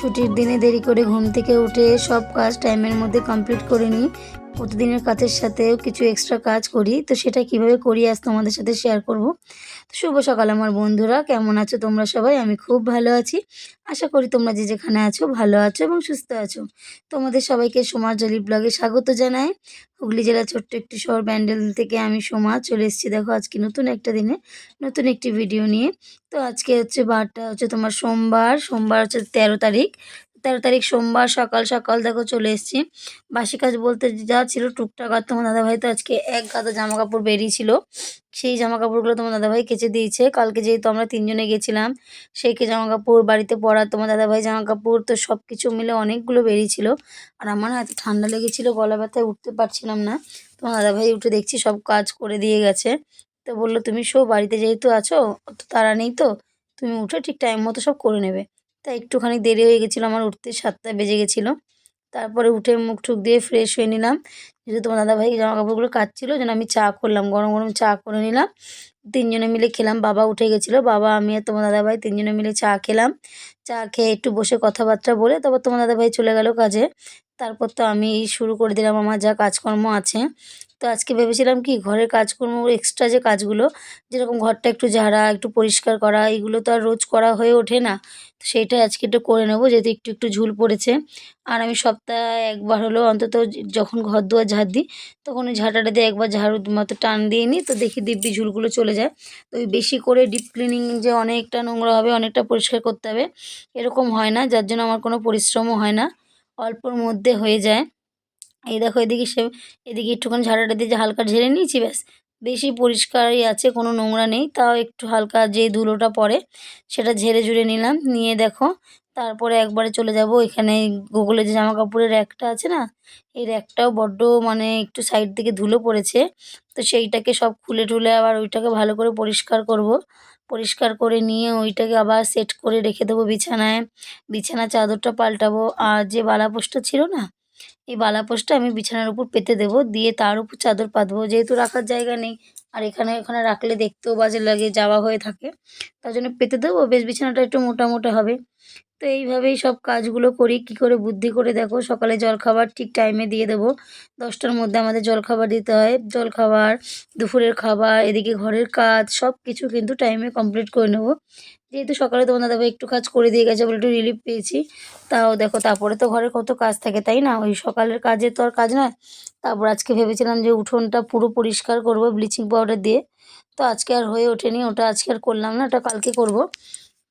ছুটির দিনে দেরি করে ঘুম থেকে উঠে সব কাজ টাইমের মধ্যে কমপ্লিট করে নিই। প্রতিদিনের কাজের সাথেও কিছু এক্সট্রা কাজ করি। তো সেটা কীভাবে করি আজ তোমাদের সাথে শেয়ার করব। শুভ সকাল আমার বন্ধুরা, কেমন আছো তোমরা সবাই? আমি খুব ভালো আছি। আশা করি তোমরা যে যেখানে আছো ভালো আছো এবং সুস্থ আছো। তোমাদের সবাইকে সোমার জলি ব্লগে স্বাগত জানাই। হুগলি জেলার ছোট্ট একটি শহর ব্যান্ডেল থেকে আমি সোমা চলে এসেছি। দেখো, আজকে নতুন একটা দিনে নতুন একটি ভিডিও নিয়ে। তো আজকে হচ্ছে বারটা হচ্ছে তোমার সোমবার সোমবার হচ্ছে তেরো তারিখ। তেরো তারিখ সোমবার সকাল সকাল দেখো চলে এসেছি। বাসি কাজ বলতে যা ছিল টুকটাক আর তোমার দাদাভাই তো আজকে এক গাদা জামা কাপড় বেরিয়েছিল সেই জামা কাপড়গুলো তোমার দাদাভাই কেচে দিয়েছে। কালকে যেহেতু আমরা তিনজনে গেছিলাম সেই কে জামা কাপড় বাড়িতে পরা তোমার দাদাভাই জামা কাপড় তো সব কিছু মিলে অনেকগুলো বেরিয়েছিল আর আমার এত ঠান্ডা লেগেছিল, গলা ব্যথায় উঠতে পারছিলাম না। তোমার দাদাভাই উঠে দেখছি সব কাজ করে দিয়ে গেছে। তো বলল, তুমি শো, বাড়িতে যেহেতু আছো, অত তাড়া নেই তো। তুমি উঠে, ঠিক টাইম মতো সব করে নেবে। তাই একটুখানি দেরি হয়ে গেছিল আমার উঠতে সাতটা বেজে গেছিল। তারপরে উঠে মুখ টুক দিয়ে ফ্রেশ হয়ে নিলাম। যেহেতু তোমার দাদাভাই জামা কাপড়গুলো কাচছিলো যেন আমি চা করলাম, গরম গরম চা করে নিলাম। তিনজনে মিলে খেলাম, বাবা উঠে গেছিল, বাবা, আমি আর তোমার দাদাভাই তিনজনে মিলে চা খেলাম। চা খেয়ে একটু বসে কথাবার্তা বলে তারপর তোমার দাদাভাই চলে গেল কাজে। তারপর তো আমি শুরু করে দিলাম আমার যা কাজকর্ম আছে। তো আজকে ভেবেছিলাম কি ঘরের কাজকর্ম এক্সট্রা যে কাজগুলো, যেরকম ঘরটা একটু ঝাড়া, একটু পরিষ্কার করা, এগুলো তো আর রোজ করা হয়ে ওঠে না। তো সেইটাই আজকে একটু করে নেব, যেহেতু একটু একটু ঝুল পড়েছে। আর আমি সপ্তাহে একবার হলেও অন্তত যখন ঘর দুয়ার ঝাড় দিই, তখন ওই ঝাঁটাটা দিয়ে একবার ঝাড়ু মতো টান দিয়ে নিই, তো দেখি দিব্যি ঝুলগুলো চলে যায়। তো ওই বেশি করে ডিপ ক্লিনিং যে অনেকটা নোংরা হবে, অনেকটা পরিষ্কার করতে হবে, এরকম হয় না, যার জন্য আমার কোনো পরিশ্রমও হয় না, অল্পর মধ্যে হয়ে যায়। এই দেখো, এদিকে সে, এদিকে একটুখানি ঝাড়াটা দিয়ে হালকা ঝেড়ে নিয়েছি, ব্যাস। বেশি পরিষ্কারই আছে, কোনো নোংরা নেই। তাও একটু হালকা যে ধুলোটা পড়ে, সেটা ঝেড়ে ঝুড়ে নিলাম। নিয়ে দেখো, তারপরে একবারে চলে যাব। এখানে গুগলে যে জামা কাপড়ের র্যাকটা আছে না, এই র্যাকটাও বড্ড মানে একটু সাইড থেকে ধুলো পড়েছে। তো সেইটাকে সব খুলে টুলে আবার ওইটাকে ভালো করে পরিষ্কার করব। পরিষ্কার করে নিয়ে ওইটাকে আবার সেট করে রেখে দেবো বিছানায়। বিছানা চাদরটা পাল্টাবো। আর যে বালাপোষটা ছিল না এই বালাপোষটা আমি বিছানার উপর পেতে দেবো, দিয়ে তার উপর চাদর পাতবো। যেহেতু রাখার জায়গা নেই, আর এখানে, ওখানে রাখলে দেখতেও বাজে লাগে, যাওয়া হয়ে থাকে। তার জন্য পেতে দেবো, বেশ বিছানাটা একটু মোটা মোটা হবে। তো এইভাবেই সব কাজগুলো করি। কি করে বুদ্ধি করে দেখো, সকালে জলখাবার ঠিক টাইমে দিয়ে দেবো। দশটার মধ্যে আমাদের জলখাবার দিতে হয়। জলখাবার, দুপুরের খাবার, এদিকে ঘরের কাজ সব কিছু কিন্তু টাইমে কমপ্লিট করে নেব। যেহেতু সকালে তোমার দাদাভাই একটু কাজ করে দিয়ে গেছে বলে একটু রিলিফ পেয়েছি। তাও দেখো, তারপরে তো ঘরে কত কাজ থাকে, তাই না? ওই সকালের কাজে তো আর কাজ নয়। তারপর আজকে ভেবেছিলাম যে উঠোনটা পুরো পরিষ্কার করব ব্লিচিং পাউডার দিয়ে। তো আজকে আর হয়ে ওঠেনি, ওটা আজকে আর করলাম না, ওটা কালকে করব।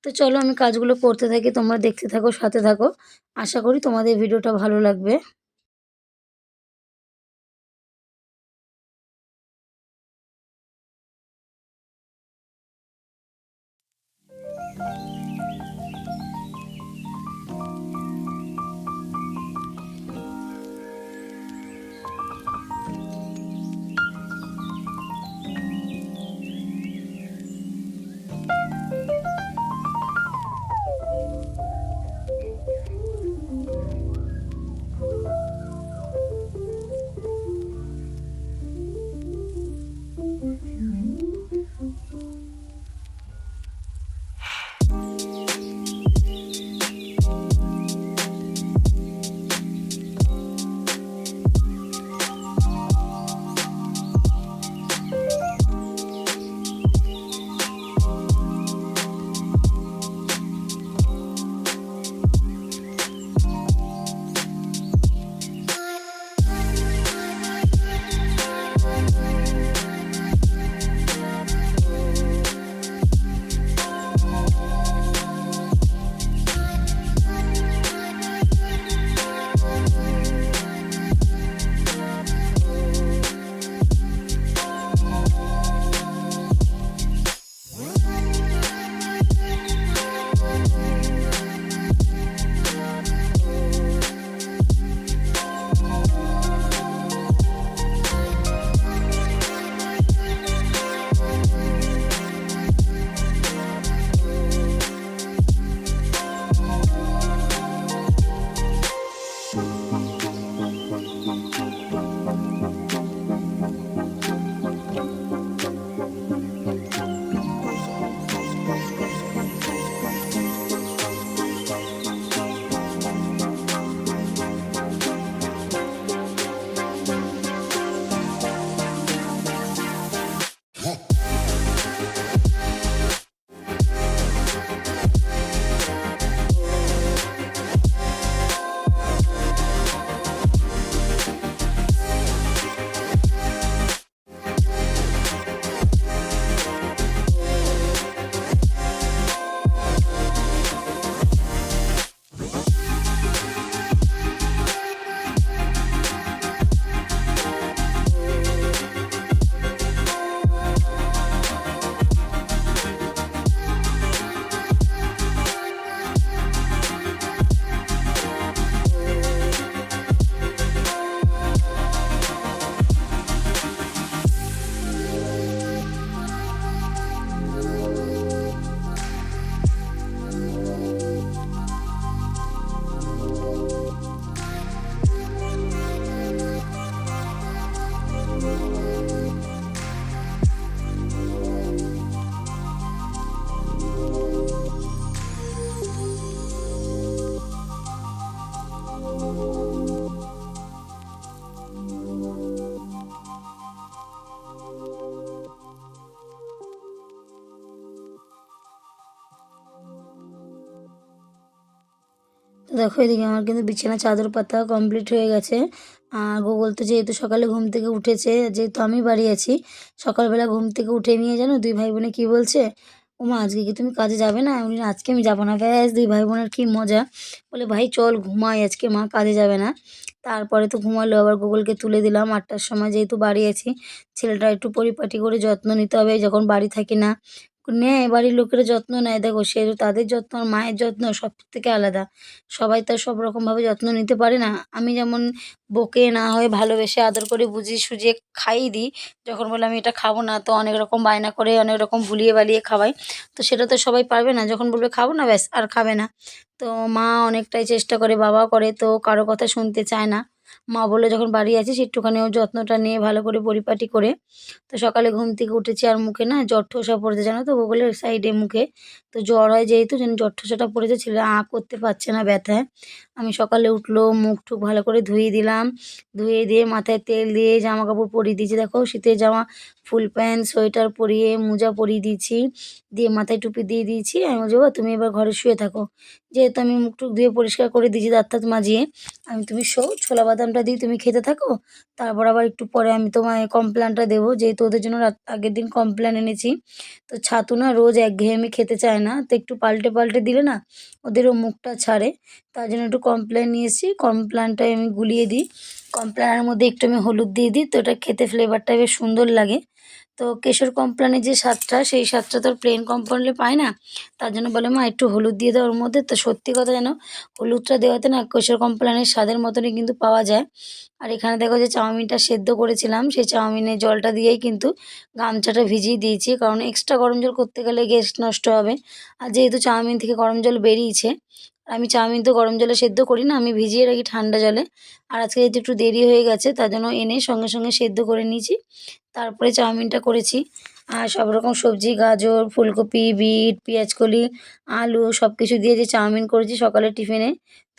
তো চলো আমি কাজগুলো করতে থাকি, তোমরা দেখতে থাকো, সাথে থাকো। আশা করি তোমাদের ভিডিওটা ভালো লাগবে। দেখো এদিকে আমার কিন্তু বিছানা চাদর পাতা কমপ্লিট হয়ে গেছে। আর গুগল তো যেহেতু সকালে ঘুম থেকে উঠেছে, যেহেতু আমি বাড়ি আছি, সকালবেলা ঘুম থেকে উঠে নিয়ে জানো দুই ভাই বোনে কী বলছে? ওমা আজকে কি তুমি কাজে যাবে না? আমি আজকে আমি যাব না। ব্যাস, দুই ভাই বোনের কি মজা। বলে, ভাই, চল ঘুমাই, আজকে মা কাজে যাবে না। তারপরে তো ঘুমালো, আবার গুগলকে তুলে দিলাম। আটটার সময় যেহেতু বাড়ি আছি, ছেলেটা একটু পরিপাটি করে যত্ন নিতে হবে, যখন বাড়ি থাকি না নেয় বাড়ির লোকেরা যত্ন নেয়। দেখো, সে তাদের যত্ন আর মায়ের যত্ন সব থেকে আলাদা। সবাই তো সব রকমভাবে যত্ন নিতে পারে না। আমি যেমন বকে না হয়ে ভালোবেসে আদর করে বুঝিয়ে সুঝিয়ে খাইয়ে দিই, যখন বলে আমি এটা খাব না, তো অনেক রকম বায়না করে, অনেক রকম ভুলিয়ে বালিয়ে খাওয়াই। তো সেটা তো সবাই পারবে না। যখন বলবে খাব না, ব্যাস, আর খাবে না। তো মা অনেকটাই চেষ্টা করে বাবা করে, তো কারও কথা শুনতে চায় না। মা বলে যখন বাড়ি একটুখানি ওর যত্নটা নিয়ে ভালো করে পরিপাটি করে। তো সকালে ঘুম থেকে উঠেছি আর মুখে না জ্বর ঠোসা পড়েছে, জানো তো? গুগলের সাইডে মুখে। তো জ্বর হয় যেহেতু, যেন জ্বর ঠোসাটা পড়েছে ছেলে আঁ করতে পারছে না ব্যথায়। আমি সকালে উঠল মুখ টুক ভালো করে ধুয়ে দিলাম। ধুয়ে দিয়ে মাথায় তেল দিয়ে জামা কাপড় পরিয়ে দিয়েছি। দেখো শীতের জামা, ফুল প্যান্ট, সোয়েটার পরিয়ে, মোজা পরিয়ে দিয়েছি। দিয়ে মাথায় টুপি দিয়ে দিয়েছি। আমি বলছি তুমি এবার ঘরে শুয়ে থাকো। যেহেতু আমি মুখ টুক ধুয়ে পরিষ্কার করে দিয়েছি দাঁত মাজিয়ে, আমি তুমি শো, ছোলা বাদামটা দিয়ে তুমি খেতে থাকো। তারপর আবার একটু পরে আমি তোমায় কমপ্ল্যানটা দেবো। যেহেতু ওদের জন্য রাত, আগের দিন কমপ্ল্যান এনেছি। তো ছাতু না রোজ একঘেয়েমি খেতে চায় না। তো একটু পাল্টে পাল্টে দিলে না ওদেরও মুখটা ছাড়ে। তার জন্য একটু কমপ্ল্যান নিয়েছি। কমপ্ল্যানটাই আমি গুলিয়ে দিই। কমপ্ল্যানের মধ্যে একটু আমি হলুদ দিয়ে দিই। তো ওটা খেতে ফ্লেভারটা বেশ সুন্দর লাগে। তো কেশর কমপ্ল্যানের যে স্বাদটা, সেই স্বাদটা তো প্লেন কমপ্ল্যানে পায় না। তার জন্য বলে, মা, একটু হলুদ দিয়ে দাও ওর মধ্যে। তো সত্যি কথা যেন, হলুদটা দেওয়াতে না কেশর কমপ্ল্যানের স্বাদের মতনই কিন্তু পাওয়া যায়। আর এখানে দেখো যে চাউমিনটা সেদ্ধ করেছিলাম। সেই চাউমিনের জলটা দিয়েই কিন্তু গামছাটা ভিজিয়ে দিয়েছি। কারণ এক্সট্রা গরম জল করতে গেলে গ্যাস নষ্ট হবে। আর যেহেতু চাউমিন থেকে গরম জল বেরিয়েছে আমি চাউমিন তো গরম জলে সেদ্ধ করি না, আমি ভিজিয়ে রাখি ঠান্ডা জলে। আর আজকে যেহেতু একটু দেরি হয়ে গেছে, তার জন্য এনে সঙ্গে সঙ্গে সেদ্ধ করে নিয়েছি। তারপরে চাউমিনটা করেছি। আর সব রকম সবজি, গাজর, ফুলকপি, বিট, পেঁয়াজকলি, আলু সব কিছু দিয়ে যে চাউমিন করেছি সকালের টিফিনে,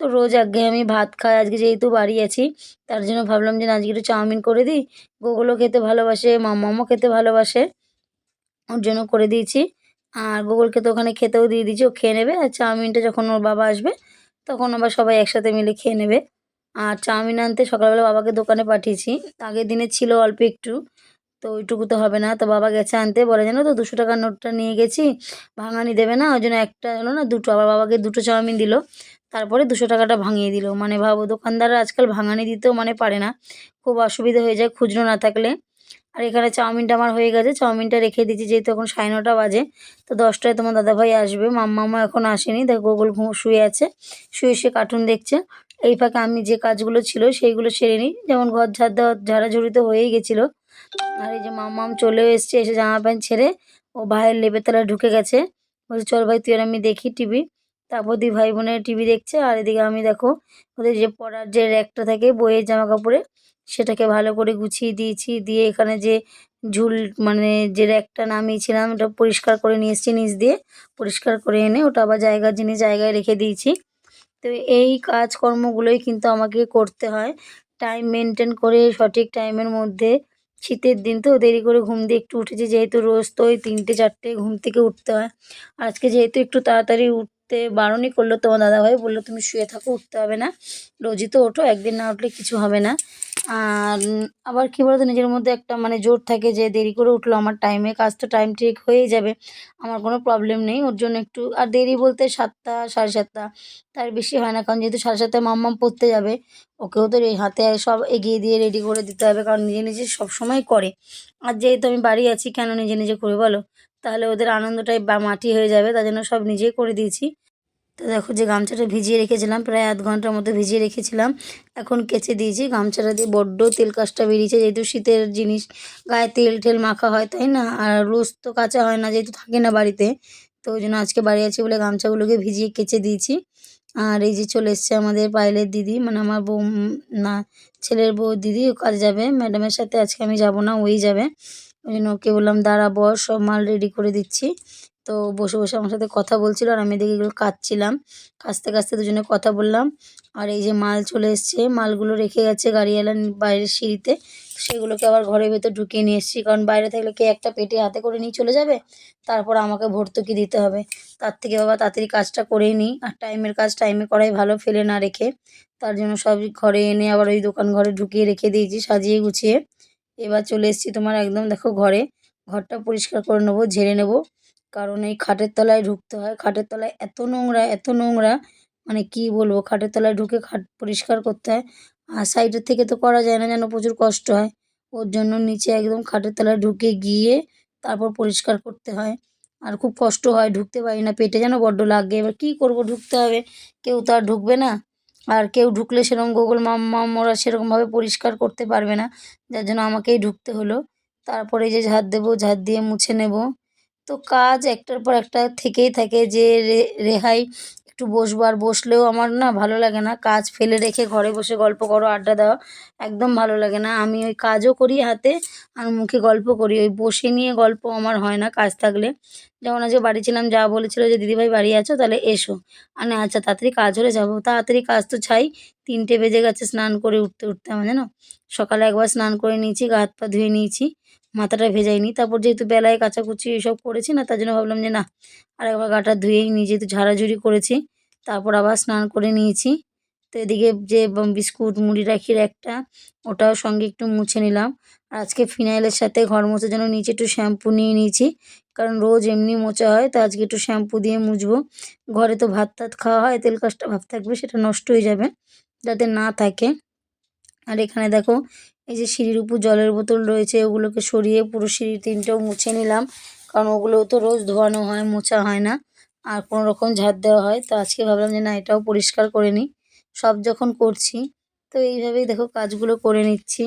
তো রোজ আগে আমি ভাত খাই, আজকে যেহেতু বাড়ি আছি, তার জন্য ভাবলাম যে আজকে একটু চাউমিন করে দিই। গোগুলো খেতে ভালোবাসে মামামও খেতে ভালোবাসে, ওর জন্য করে দিয়েছি। আর গুগলকে তো ওখানে খেতেও দিয়ে দিয়েছি, ও খেয়ে নেবে। আর চাউমিনটা যখন ওর বাবা আসবে, তখন আবার সবাই একসাথে মিলে খেয়ে নেবে। আর চাউমিন আনতে সকালবেলা বাবাকে দোকানে পাঠিয়েছি। আগের দিনে ছিল অল্প একটু, তো ওইটুকু তো হবে না। তো বাবা গেছে আনতে, বলে, জানো তো, দুশো টাকার নোটটা নিয়ে গেছি, ভাঙানি দেবে না, ওই জন্য একটা হলো না, দুটো। আবার বাবাকে দুটো চাউমিন দিল, তারপরে দুশো টাকাটা ভাঙিয়ে দিল। মানে ভাবো, দোকানদাররা আজকাল ভাঙানি দিতেও মানে পারে না। খুব অসুবিধা হয়ে যায় খুচরো না থাকলে। আর এখানে চাউমিনটা আমার হয়ে গেছে। চাউমিনটা রেখে দিয়েছি, যেহেতু এখন সাড়ে নটা বাজে। তো দশটায় তোমার দাদাভাই আসবে। মাম্মামা এখন আসেনি। দেখো গোগল ঘুম, শুয়ে আছে। শুয়ে শুয়ে কার্টুন দেখছে। এই ফাঁকে আমি যে কাজগুলো ছিল, সেইগুলো সেরে নিই। যেমন ঘর ঝাড় দেওয়া, ঝাড়াঝুড়ি তো হয়েই গেছিল। আর এই যে মাম্মাম চলেও এসছে, এসে জামা প্যান্ট ছেড়ে ও ভাইয়ের লেপের তলায় ঢুকে গেছে। বলছে, চল ভাই, তুই আর আমি দেখি টিভি। তারপর দুই ভাই বোনের টিভি দেখছে। আর এদিকে আমি দেখো, ওদের যে পড়ার যে র্যাকটা থাকে, বইয়ের জামা কাপড়ে সেটাকে ভালো করে গুছিয়ে দিয়েছি। দিয়ে এখানে যে ঝুল মানে যে র্যাকটা নামিয়েছিলাম, ওটা পরিষ্কার করে নিয়ে এসেছি নিচ দিয়ে। পরিষ্কার করে এনে ওটা আবার জায়গার জিনিস জায়গায় রেখে দিয়েছি। তো এই কাজকর্মগুলোই কিন্তু আমাকে করতে হয়। টাইম মেনটেন করে সঠিক টাইমের মধ্যে শীতের দিন তো দেরি করে ঘুম দিয়ে একটু উঠেছি, যেহেতু রোজ তো ওই তিনটে, চারটে ঘুম থেকে উঠতে হয়। আজকে যেহেতু একটু তাড়াতাড়ি উঠতে বারণই করল তোমার দাদাভাই, বলল তুমি শুয়ে থাকো, উঠতে হবে না। রোজই তো ওঠো, একদিন না উঠলে কিছু হবে না। আর আবার কী বলতো, নিজের মধ্যে একটা মানে জোর থাকে যে দেরি করে উঠল আমার টাইমে কাজ তো টাইম ঠিক হয়েই যাবে, আমার কোনো প্রবলেম নেই, ওর জন্য একটু, আর দেরি বলতে সাতটা, সাড়ে সাতটা, তার বেশি হয় না, কারণ যেহেতু সাড়ে সাতটায় মাম্মাম পড়তে যাবে, ওকেও তো হাতে সব এগিয়ে দিয়ে রেডি করে দিতে হবে, কারণ নিজে নিজে সবসময় করে। আর যেহেতু আমি বাড়ি আছি, কেন নিজে নিজে করে বলো? তাহলে ওদের আনন্দটাই বা মাটি হয়ে যাবে, তার জন্য সব নিজেই করে দিয়েছি। তো দেখো যে গামছাটা ভিজিয়ে রেখেছিলাম, প্রায় আধ ঘণ্টার মতো ভিজিয়ে রেখেছিলাম। এখন কেচে দিয়েছি, গামছাটা দিয়ে বড্ড তেল কাজটা বেরিয়েছে, যেহেতু শীতের জিনিস, গায়ে তেল টেল মাখা হয়, তাই না? আর রোজ তো কাঁচা হয় না, যেহেতু থাকে না বাড়িতে, তো ওই জন্য আজকে বাড়ি আছি বলে গামছাগুলোকে ভিজিয়ে কেচে দিয়েছি। আর এই যে চলে এসছে আমাদের পায়েলের দিদি মানে আমার বউ না, ছেলের বউ দিদি কাজে যাবে। ম্যাডামের সাথে আজকে আমি যাব না, ওই যাবে। ওই জন্য ওকে বললাম, দাঁড়া বস, সব মাল রেডি করে দিচ্ছি। তো বসে বসে আমার সাথে কথা বলছিল আর আমি এদিকে এগুলো কাচ্ছিলাম কাচতে কাচতে দুজনে কথা বললাম। আর এই যে মাল চলে এসছে, মালগুলো রেখে গেছে গাড়িওয়ালা বাইরের সিঁড়িতে। সেগুলোকে আবার ঘরের ভেতর ঢুকিয়ে নিয়ে এসেছি। কারণ বাইরে থাকলে কে একটা পেটে হাতে করে নিয়ে চলে যাবে? তারপর আমাকে ভর্তুকি দিতে হবে। তার থেকে বাবা তাড়াতাড়ি কাজটা করেই নিই আর টাইমের কাজ, টাইমে করাই ভালো ফেলে না রেখে। তার জন্য সব ঘরে এনে আবার ওই দোকান ঘরে ঢুকিয়ে রেখে দিয়েছি, সাজিয়ে গুছিয়ে। এবার চলে এসেছি তোমার একদম দেখো ঘরে। ঘরটা পরিষ্কার করে নেব, ঝেড়ে নেব। কারণ এই খাটের তলায় ঢুকতে হয়। খাটের তলায় এত নোংরা এত নোংরা মানে কি বলব? খাটের তলায় ঢুকে খাট পরিষ্কার করতে হয়। আর সাইডের থেকে তো করা যায় না, যেন প্রচুর কষ্ট হয়। ওর জন্য নিচে একদম খাটের তলায় ঢুকে গিয়ে তারপর পরিষ্কার করতে হয়। আর খুব কষ্ট হয়, ঢুকতে পারি না। পেটে যেন বড্ড লাগে। এবার কী করব? ঢুকতে হবে। কেউ তো আর ঢুকবে না। আর কেউ ঢুকলে সেরকম গোগল মাম মাম ওরা সেরকমভাবে পরিষ্কার করতে পারবে না। যার জন্য আমাকেই ঢুকতে হলো। তারপরে যে ঝাড় দেবো, ঝাড় দিয়ে মুছে নেব। তো কাজ একটার পর একটা থেকেই থাকে যে রেহাই একটু বসবো আর বসলেও আমার না ভালো লাগে না। কাজ ফেলে রেখে ঘরে বসে গল্প করো, আড্ডা দেওয়া একদম ভালো লাগে না। আমি ওই কাজও করি হাতে আর মুখে গল্প করি। ওই বসে নিয়ে গল্প আমার হয় না কাজ থাকলে। যেমন আজকে বাড়ি ছিলাম, যা বলেছিল যে, দিদিভাই, বাড়ি আছো? তাহলে এসো। আর না আচ্ছা তাড়াতাড়ি কাজ হলে যাব। তাড়াতাড়ি কাজ তো চাই তিনটে বেজে গেছে স্নান করে উঠতে উঠতে আমার, জানো? সকালে একবার স্নান করে নিয়েছি, গা হাত পা ধুয়ে নিয়েছি। মাথাটা ভেজাইনি তারপর যেহেতু বেলায় কাচাকুচি এসব করেছি না, তার জন্য ভাবলাম যে না আর একবার গাটা ধুয়েই নিই যেহেতু ঝাড়াঝুড়ি করেছি, তারপর আবার স্নান করে নিয়েছি। তো এদিকে যে বিস্কুট, মুড়ি রাখির একটা, ওটাও সঙ্গে একটু মুছে নিলাম। আর আজকে ফিনাইলের সাথে ঘর মোছার জন্য নিচে একটু শ্যাম্পু নিয়ে নিয়েছি, কারণ রোজ এমনি মোচা হয়, তো আজকে একটু শ্যাম্পু দিয়ে মুছবো। ঘরে তো ভাত টাত খাওয়া হয়, তেল কাজটা ভাব থাকবে, সেটা নষ্ট হয়ে যাবে, যাতে না থাকে। আর এখানে দেখো এই যে সিঁড়ির উপর জলের বোতল রয়েছে, ওগুলোকে সরিয়ে পুরো সিঁড়ি তিনটেও মুছে নিলাম। কারণ ওগুলোও তো রোজ ধোয়ানো হয়, মোছা হয় না। আর কোনো রকম ঝাড় দেওয়া হয়। তো আজকে ভাবলাম যে না, এটাও পরিষ্কার করে নিই। সব যখন করছি, তো এইভাবেই দেখো কাজগুলো করে নিচ্ছি।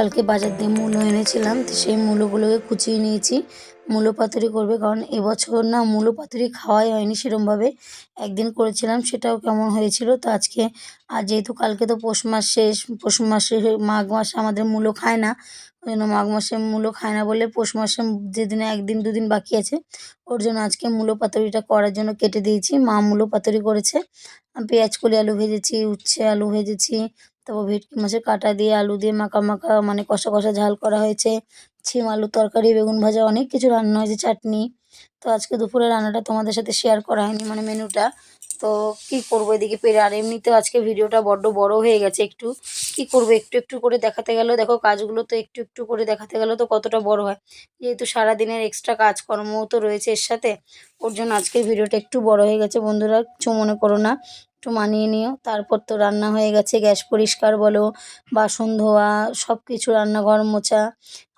কালকে বাজার দিয়ে মূলো এনেছিলাম, তো সেই মূলোগুলোকে কুচিয়ে নিয়েছি। মূলো পাতুরি করবে কারণ এবছর না মূলো পাতুরি খাওয়াই হয়নি সেরমভাবে। একদিন করেছিলাম, সেটাও কেমন হয়েছিল? তো আজকে, আর যেহেতু কালকে তো পৌষ মাস শেষ, পৌষ মাসে মাঘ মাসে আমাদের মূলো খায় না, ওই জন্য মাঘ মাসে মূলো খায় না বলে পৌষ মাসে যেদিনে একদিন দুদিন বাকি আছে, ওর জন্য আজকে মূলো পাতুরিটা করার জন্য কেটে দিয়েছি। মা মূলো পাতুরি করেছে। পেঁয়াজ কলি, আলু ভেজেছি, উচ্ছে আলু ভেজেছি তারপর ভেটকি মাছের কাঁটা দিয়ে, আলু দিয়ে মাখা মাখা মানে কষা কষা ঝাল করা হয়েছে। ছিম আলুর তরকারি, বেগুন ভাজা, অনেক কিছু রান্না হয়েছে, চাটনি। তো আজকে দুপুরে রান্নাটা তোমাদের সাথে শেয়ার করা হয়নি মানে মেনুটা তো কি করব এদিকে পেরে, আর এমনিতেও আজকে ভিডিওটা বড্ড বড় হয়ে গেছে একটু। কি করব, একটু একটু করে দেখাতে গেলেও, দেখো কাজগুলো তো একটু একটু করে দেখাতে গেলেও তো কতটা বড় হয়। যেহেতু সারাদিনের এক্সট্রা কাজকর্মও তো রয়েছে এর সাথে, ওর জন্য আজকের ভিডিওটা একটু বড় হয়ে গেছে। বন্ধুরা, কিছু মনে করো না। একটু মানিয়ে নিও। তারপর তো রান্না হয়ে গেছে, গ্যাস পরিষ্কার বলো, বাসন ধোয়া সব কিছু রান্নাঘর মোছা।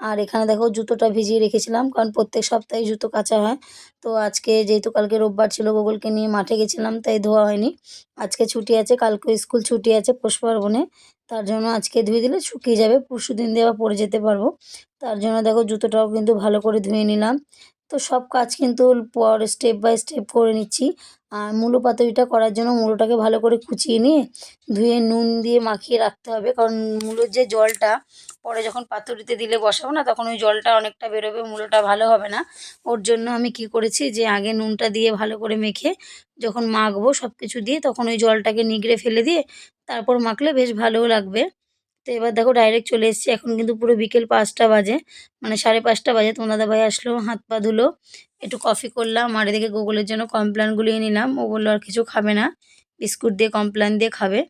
আর এখানে দেখো জুতোটা ভিজিয়ে রেখেছিলাম, কারণ প্রত্যেক সপ্তাহে জুতো কাচা হয়। তো আজকে যেহেতু কালকে রোববার ছিল, গোগলকে নিয়ে মাঠে গেছিলাম, তাই ধোয়া হয়নি। আজকে ছুটি আছে, কালকে স্কুল ছুটি আছে পৌষ পার্বণে। তার জন্য আজকে ধুয়ে দিলে শুকিয়ে যাবে পরশু দিন দিয়ে আবার পরে যেতে পারব। তার জন্য দেখো জুতোটাও কিন্তু ভালো করে ধুয়ে নিলাম। তো সব কাজ কিন্তু পর স্টেপ বাই স্টেপ করে নিচ্ছি। আর মূলো পাতুরিটা করার জন্য মূলোটাকে ভালো করে কুচিয়ে নিয়ে ধুয়ে নুন দিয়ে মাখিয়ে রাখতে হবে। কারণ মূলোর যে জলটা পরে যখন পাতুরিতে দিলে বসাবো না, তখন ওই জলটা অনেকটা বেরোবে, মূলোটা ভালো হবে না। ওর জন্য আমি কি করেছি যে আগে নুনটা দিয়ে ভালো করে মেখে যখন মাখবো সব কিছু দিয়ে, তখন ওই জলটাকে নিগড়ে ফেলে দিয়ে তারপর মাখলে বেশ ভালোও লাগবে। তো এবার দেখো ডাইরেক্ট চলে এসেছি। এখন কিন্তু পুরো বিকেল পাঁচটা বাজে। মানে সাড়ে পাঁচটা বাজে। তোমার দাদাভাই আসলো, হাত পা ধুলো, একটু কফি করলাম আর এদিকে গুগলের জন্য কমপ্ল্যান নিলাম। ও বলল আর কিছু খাবে না। বিস্কুট দিয়ে কমপ্ল্যান দিয়ে খাবে।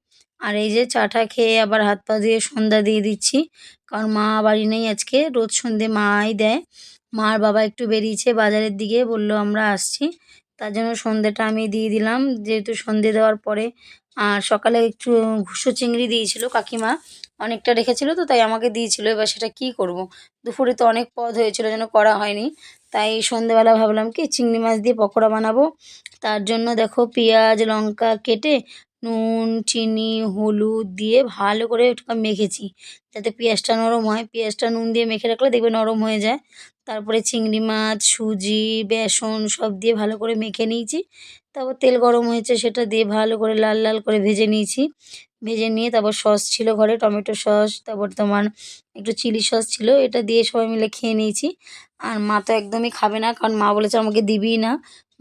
আর এই যে চাটা খেয়ে আবার হাত পা দিয়ে সন্ধ্যা দিয়ে দিচ্ছি। কারণ মা বাড়ি নেই আজকে। রোজ সন্ধে মাই দেয়। মার বাবা একটু বেরিয়েছে বাজারের দিকে। বলল আমরা আসছি। তার জন্য সন্ধেটা আমি দিয়ে দিলাম। যেহেতু সন্ধে দেওয়ার পরে আর সকালে একটু ঘুষো চিংড়ি দিয়েছিল কাকিমা অনেকটা রেখেছিল তো, তাই আমাকে দিয়েছিল। এবার সেটা কি করব। দুপুরে তো অনেক পদ হয়েছিল যেন করা হয়নি। তাই সন্ধেবেলা ভাবলাম কি, চিংড়ি মাছ দিয়ে পকোড়া বানাবো। তার জন্য দেখো পেঁয়াজ, লঙ্কা কেটে নুন, চিনি, হলুদ দিয়ে ভালো করে ওটা মেখেছি। যাতে পেঁয়াজটা নরম হয়। পেঁয়াজটা নুন দিয়ে মেখে রাখলে দেখবে নরম হয়ে যায়। তারপরে চিংড়ি মাছ, সুজি, বেসন সব দিয়ে ভালো করে মেখে নিয়েছি। তারপর তেল গরম হয়েছে সেটা দিয়ে ভালো করে লাল লাল করে ভেজে নিয়েছি। ভেজে নিয়ে তারপর সস ছিল ঘরে, টমেটো সস, তারপর তোমার একটু চিলি সস ছিল, এটা দিয়ে সবাই মিলে খেয়ে নিয়েছি। আর মা তো একদমই খাবে না, কারণ মা বলেছে আমাকে দিবিই না।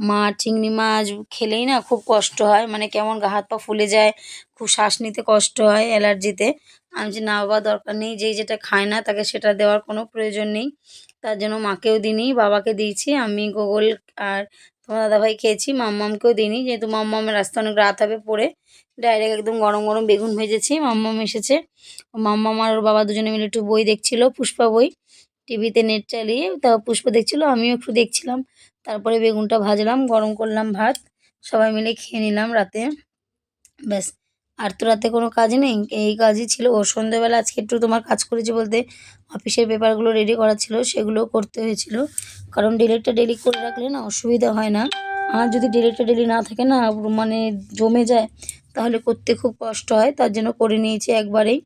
মা চিংড়ি মাছ খেলেই না খুব কষ্ট হয় মানে কেমন গা হাত পা ফুলে যায়, খুব শ্বাস নিতে কষ্ট হয় অ্যালার্জিতে। আমি যে না বাবা, দরকার নেই, যেই যেটা খায় না তাকে সেটা দেওয়ার কোনো প্রয়োজন নেই। তার জন্য মাকেও দিইনি, বাবাকে দিয়েছি, আমি গোগল আর তোমার দাদাভাই খেয়েছি, মাম্মামকেও দিইনি, যেহেতু মাম্মামের রাস্তা অনেক রাত হবে পড়ে ডাইরেক্ট একদম গরম গরম বেগুন ভেজেছি, মাম্মাম এসেছে। মাম্মাম আর ওর বাবা দুজনে মিলে একটু বই দেখছিল, পুষ্পা বই। টিভিতে নেট চালিয়ে তা পুষ্পা দেখছিল, আমিও একটু দেখছিলাম। তারপরে বেগুনটা ভাজলাম, গরম করলাম ভাত, সবাই মিলে খেয়ে নিলাম রাতে। ব্যাস, আর তো রাতে কোনো কাজ নেই, এই কাজই ছিল। ও সন্ধ্যেবেলা আজকে একটু তোমার কাজ করেছি বলতে অফিসের পেপারগুলো রেডি করা ছিল, সেগুলো করতে হয়েছিল। কারণ ডেলিটা ডেলি করে রাখলে না অসুবিধা হয় না। আর যদি ডেলিটা ডেলি না থাকে না মানে জমে যায় তাহলে করতে খুব কষ্ট হয়, তার জন্য করে নিয়েছি একবারেই।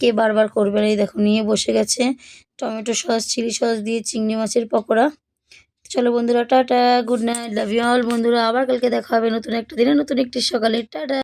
কে বারবার করবে এই দেখো, নিয়ে বসে গেছে। টমেটো সস, চিলি সস দিয়ে চিংড়ি মাছের পকোড়া। চলো বন্ধুরা, tata, good night love you all বন্ধুরা, আবার কালকে দেখা হবে নতুন একটা দিনে, নতুন একটি সকালে। টাটা।